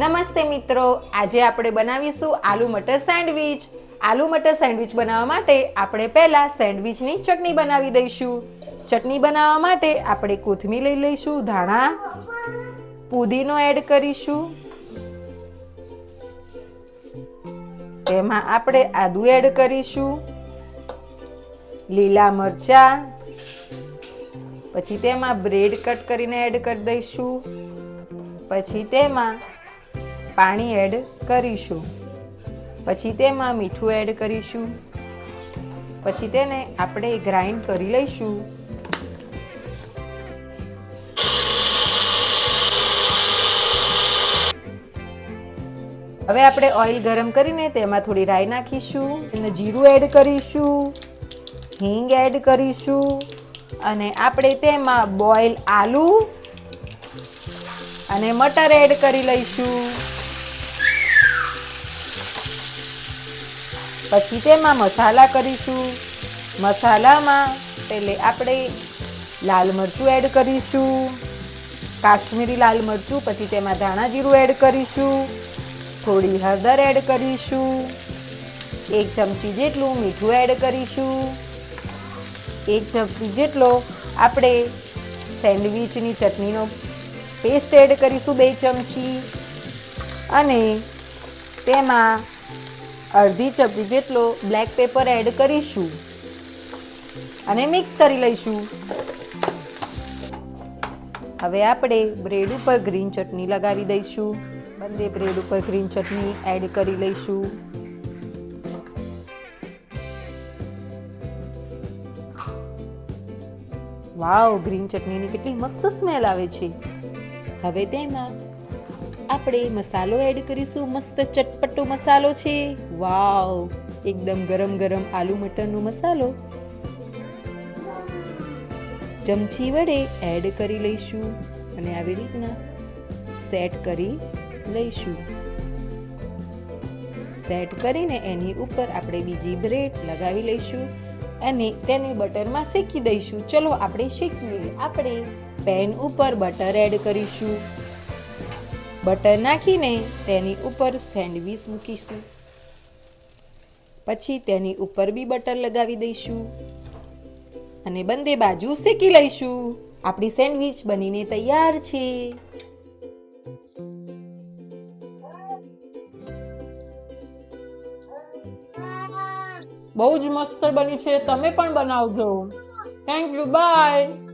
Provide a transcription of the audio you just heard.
નમસ્તે મિત્રો, આજે આપણે બનાવીશું આલુ મટર સેન્ડવિચ. આલુ મટર સેન્ડવિચ બનાવવા માટે આપણે પહેલાં સેન્ડવિચની ચટણી બનાવી દઈશું. ચટણી બનાવવા માટે આપણે કોથમીર લઈ લઈશું, ધાણા, પુદીનો એડ કરીશું. તેમાં આપણે આદુ એડ કરીશું, લીલા મરચા, પછી તેમાં બ્રેડ કટ કરીને એડ કરી દઈશું. પછી તેમાં પાણી એડ કરીશું. પછી તેમાં મીઠું એડ કરીશું. પછી તેને આપણે ગ્રાઇન્ડ કરી લઈશું. હવે આપણે ઓઇલ ગરમ કરીને તેમાં થોડી રાઈ નાખીશું. અને જીરું એડ કરીશું. હિંગ એડ કરીશું. અને આપણે તેમાં બોઇલ આલુ અને મટર એડ કરી લઈશું. પછી તેમાં મસાલા કરીશું. મસાલામાં એટલે આપણે લાલ મરચું એડ કરીશું. કાશ્મીરી લાલ મરચું, પછી તેમાં ધાણા જીરું એડ કરીશું. થોડી હળદર એડ કરીશું. એક ચમચી જેટલું મીઠું એડ કરીશું. એક ચમચી જેટલો આપણે સેન્ડવિચની ચટણીનો પેસ્ટ એડ કરીશું બે ચમચી. અને તેમાં અડધી ચપટી જેટલો બ્લેક પેપર એડ કરીશું અને મિક્સ કરી લઈશું. હવે આપણે બ્રેડ ઉપર ગ્રીન ચટણી લગાવી દઈશું. બંને બ્રેડ ઉપર ગ્રીન ચટણી એડ કરી લઈશું. વાવ ગ્રીન ચટણીની કેટલી મસ્ત સ્મેલ આવે છે. હવે તેમાં આપણે મસાલો એડ કરીશું. મસ્ત ચટપટો મસાલો છે. વાવ, એકદમ ગરમ ગરમ આલુ મટરનો મસાલો. ચમચી વડે એડ કરી લઈશું અને આવી રીતના સેટ કરી લઈશું. સેટ કરીને એની ઉપર આપણે બીજી બ્રેડ લગાવી લઈશું અને તેને બટરમાં શેકી દઈશું. ચલો આપણે શેકીએ. આપણે પેન ઉપર બટર એડ કરીશું. બટર નાખીને તેની ઉપર સેન્ડવીચ મૂકીશું. પછી તેની ઉપર બી બટર લગાવી દઈશું. અને બંને બાજુ શેકી લઈશું. આપણી સેન્ડવિચ બનીને તૈયાર છે. બહુ જ મસ્ત બની છે. તમે પણ બનાવજો. Thank you bye